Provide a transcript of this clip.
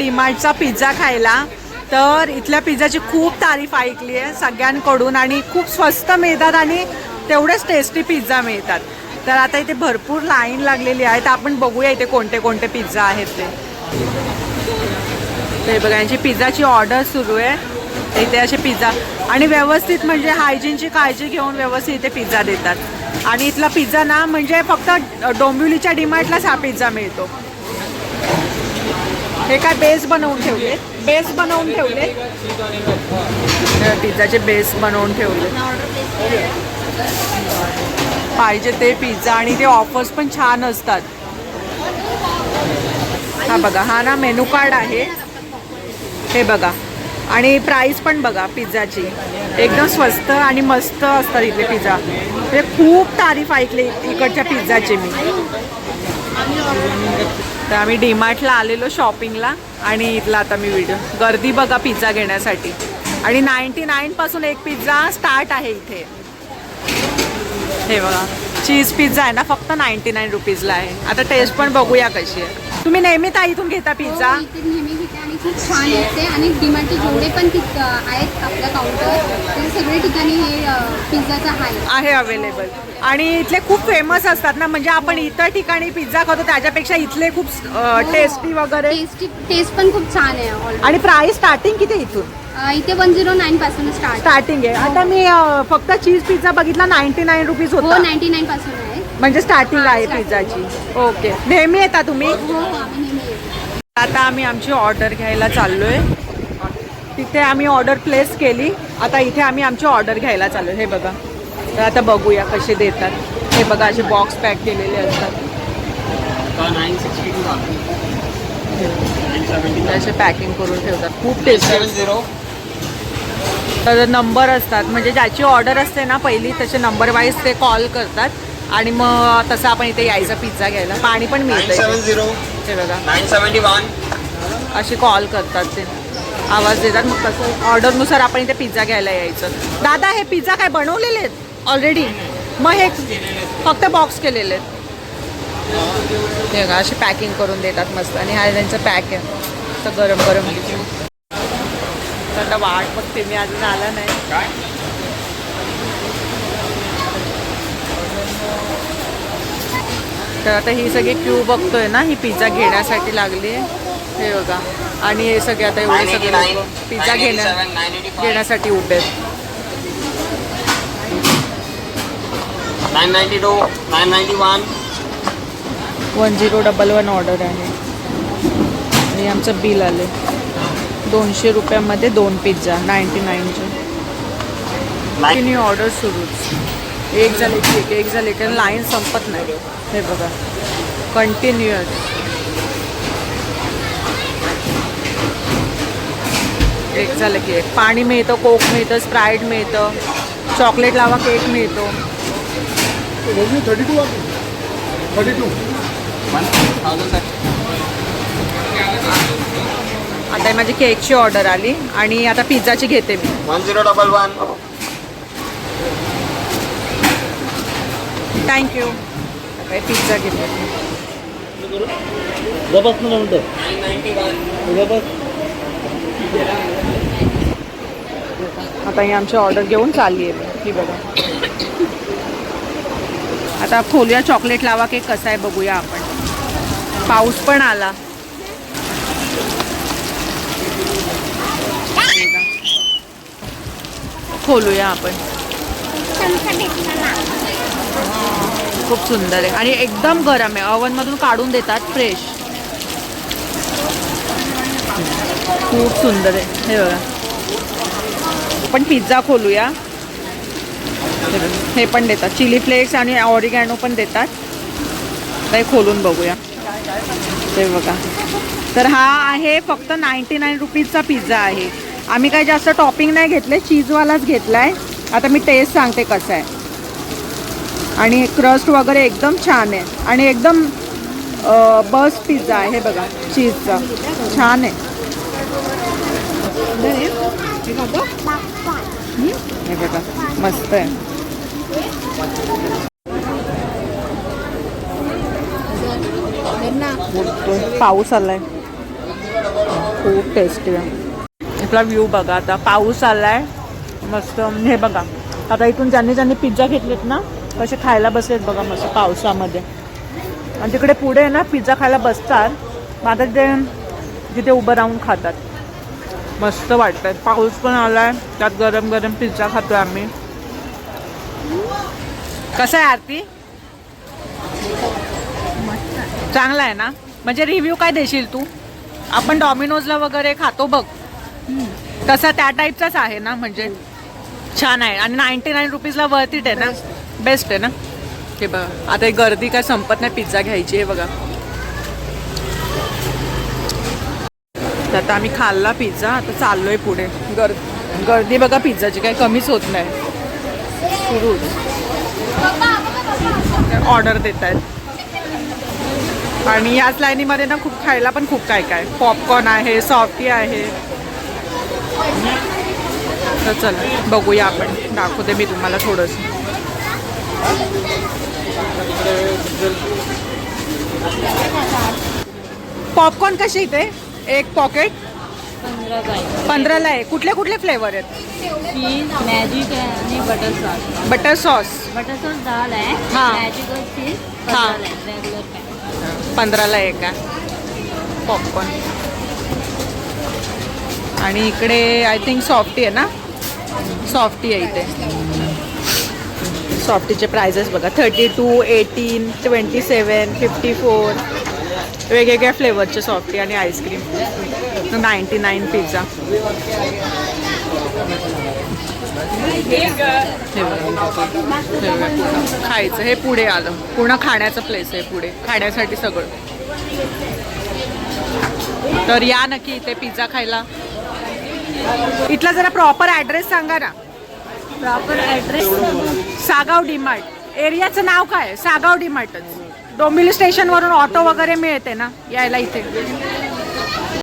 डीमार्टचा pizza खायला. तर इथल्या पिझ्झाची खूप तारीफ ऐकली आहे सगळ्यांकडून आणि खूप स्वस्त मिळतात आणि तेवढेच टेस्टी पिझ्झा मिळतात. तर आता इथे भरपूर लाईन लागलेली आहे तर आपण बघूया इथे कोणते कोणते पिझ्झा आहेत ते. ते बघा यांची पिझ्झाची ऑर्डर सुरू आहे. इथे असे पिझ्झा. आणि व्यवस्थित म्हणजे हायजीनची काळजी घेऊन व्यवस्थित इथे पिझ्झा देतात. आणि इथला पिझ्झा ना म्हणजे फक्त डोंबिवलीच्या डिमार्टलाच हा पिझ्झा मिळतो. हे काय बेस बनवून ठेवले बेस बनवून ठेवले पिझ्झाचे बेस बनवून ठेवले पाहिजे ते पिझ्झा आणि ते ऑफर्स पण छान असतात. हा बघा हा ना मेनू कार्ड आहे. हे बघा. आणि प्राईस पण बघा पिझ्झाची. एकदम स्वस्त आणि मस्त असतात इथले पिझ्झा. म्हणजे खूप तारीफ ऐकली इकडच्या पिझ्झाची मी. तर आम्ही डीमार्टला आलेलो शॉपिंगला आणि इथला आता मी व्हिडिओ गर्दी बघा पिझ्झा घेण्यासाठी. आणि नाईन्टी नाईनपासून एक पिझ्झा स्टार्ट आहे इथे. हे बघा. चीज पिझ्झा आहे ना फक्त नाईन्टी नाईन रुपीजला आहे. आता टेस्ट पण बघूया कशी आहे. तुम्ही नेहमी ताईतून घेता पिझ्झा हो, इथे नेहमी घेते आणि खूप छान असते आणि डिमार्टचे जेवढे पण आहेत आपल्या काउंटर ते सगळे ठिकाणी हे पिझ्झाचं आहे. आहे अवेलेबल आणि इथले खूप फेमस असतात ना म्हणजे आपण इतर ठिकाणी पिझ्झा खातो त्याच्यापेक्षा इथले खूप टेस्टी वगैरे. टेस्टी टेस्ट पण खूप छान आहे ऑलरेडी आणि प्राइस स्टार्टिंग किती इथून? इथे वन झिरो नाईन पासून स्टार्ट स्टार्टिंग आहे. आता मी अ, फक्त चीज पिझ्झा बघितला नाईन्टी नाईन रुपीज हो होता नाईन्टी नाईन पासून आहे. म्हणजे स्टार्टिंग आहे. पिझ्झाची. ओके नेहमी येता तुम्ही? हो हो. आता आम्ही आमची ऑर्डर घ्यायला चाललोय. तिथे आम्ही ऑर्डर प्लेस केली. आता इथे आम्ही आमची ऑर्डर घ्यायला चाललो हे बघा. तर आता बघूया कसे देतात. हे बघा असे बॉक्स पॅक केलेले असतात. असे पॅकिंग करून ठेवतात. खूप टेस्टी तर नंबर असतात. म्हणजे ज्याची ऑर्डर असते ना पहिली तसे नंबर वाईज ते कॉल करतात. आणि मग तसं आपण इथे यायचं पिझ्झा घ्यायला. पाणी पण मिळतं हे असे कॉल करतात ते. आवाज देतात. मग तसं ऑर्डरनुसार आपण इथे पिझ्झा घ्यायला यायचं. दादा हे पिझ्झा काय बनवलेले आहेत? ऑलरेडी मग हे फक्त बॉक्स केलेले आहेत. हे बघा असे पॅकिंग करून देतात मस्त. आणि हा त्यांचं पॅक आहे. तर गरम गरम तर आता वाट बघते मी अजून आला नाही. तर आता ही सगळी क्यू बघतोय ना ही पिझ्झा घेण्यासाठी लागली. आहे हे बघा. आणि हे सगळे आता एवढे सगळे लोक पिझ्झा घेण्या घेण्यासाठी उभे आहेत. One. Zero double one order आहे. आणि आमचं बिल आले दोनशे रुपयामध्ये दोन पिझ्झा नाईन्टी नाईनचे. ऑर्डर सुरूच. एक झाले की एक एक झाले की लाईन संपत नाही. हे बघा. कंटिन्युअस एक झालं की एक. पाणी मिळतं कोक मिळतं स्प्राईट मिळतं. चॉकलेट लावा केक मिळतो. थर्टी टू थर्टी टू आता ही माझी केकची ऑर्डर आली आणि आता पिझ्झाची घेते मी. One zero double one thank you काय पिझ्झा घेते जबस ना आता ही आमची ऑर्डर घेऊन चालली आहे. मी ही बघा. आता खोलूया चॉकलेट लावा केक कसा आहे बघूया आपण. पाऊस पण आला. खोलूया आपण. खूप सुंदर आहे. आणि एकदम गरम आहे. Oven काढून देतात फ्रेश खूप सुंदर आहे. हे बघा. आपण पिझ्झा खोलूया. हे पण देतात. चिली फ्लेक्स आणि ऑरिगॅनो पण देतात. ते खोलून बघूया. ते बघा. तर हा आहे फक्त नाईन्टी नाईन रुपीजचा पिझ्झा आहे. आम्ही काही जास्त टॉपिंग नाही घेतले चीजवालाच घेतला आहे आता मी टेस्ट सांगते कसं आहे. आणि क्रस्ट वगैरे एकदम छान आहे. आणि एकदम बस पिझ्झा आहे हे बघा चीजचा छान आहे. हे बघा मस्त आहे. पाऊस आलाय. खूप टेस्टी आहे. इथला व्ह्यू बघा आता पाऊस आलाय. मस्त हे बघा. आता इथून ज्यांनी ज्यांनी पिझ्झा घेतलेत ना कसे खायला बसलेत बघा मस्त पावसामध्ये. आणि तिकडे पुढे ना पिझ्झा खायला बसतात. मग आता ते तिथे उभं राहून खातात. मस्त वाटतंय. पाऊस पण आलाय. त्यात गरम गरम पिझ्झा खातोय आम्ही. कसं आहे आरती? चांगला आहे ना? म्हणजे रिव्ह्यू काय देशील तू? आपण डॉमिनोजला वगैरे खातो बघ. तसा त्या टाईपचाच आहे ना? म्हणजे छान आहे. आणि नाईन्टी नाईन रुपीजला वर्थ इट आहे ना? बेस्ट आहे ना? हे बघा. आता गर्दी काय संपत नाही पिझ्झा घ्यायची आहे बघा. तर आता आम्ही खाल्ला पिझ्झा आता चाललोय पुढे. गर गर्दी बघा पिझ्झाची काही कमीच होत नाही. सुरूच ऑर्डर देत आहेत आणि याच लाईनीमध्ये ना खूप खायला पण खूप काय काय. पॉपकॉर्न आहे सॉफ्टी आहे. तर चला बघूया आपण. दाखवते मी तुम्हाला थोडंसं. पॉपकॉर्न कसे इथे? एक पॉकेट पंधराला आहे कुठले कुठले फ्लेवर आहेत? चीज मॅजिक आहे आणि butter sauce butter sauce butter sauce डाल आहे. हा. मॅजिक और चीज हा. आहे रेगुलर पॅक पंधराला एक आहे. पॉपकॉर्न आणि इकडे आय थिंक सॉफ्टी आहे ना? सॉफ्टी आहे इथे. सॉफ्टीचे प्रायजेस बघा. Thirty two eighteen twenty seven fifty four वेगवेगळ्या फ्लेवरचे सॉफ्टी आणि ice cream ninety nine pizza खायचं. हे पुढे आलं. पूर्ण खाण्याचं प्लेस आहे पुढे. खाण्यासाठी सगळं. तर या नक्की इथे पिझ्झा खायला. इथला जरा प्रॉपर ॲड्रेस सांगा ना. प्रॉपर ॲड्रेस सागाव डीमार्ट एरियाचं नाव काय? आहे? सागाव डीमार्टच डोंबिवली स्टेशनवरून ऑटो वगैरे मिळते ना यायला इथे?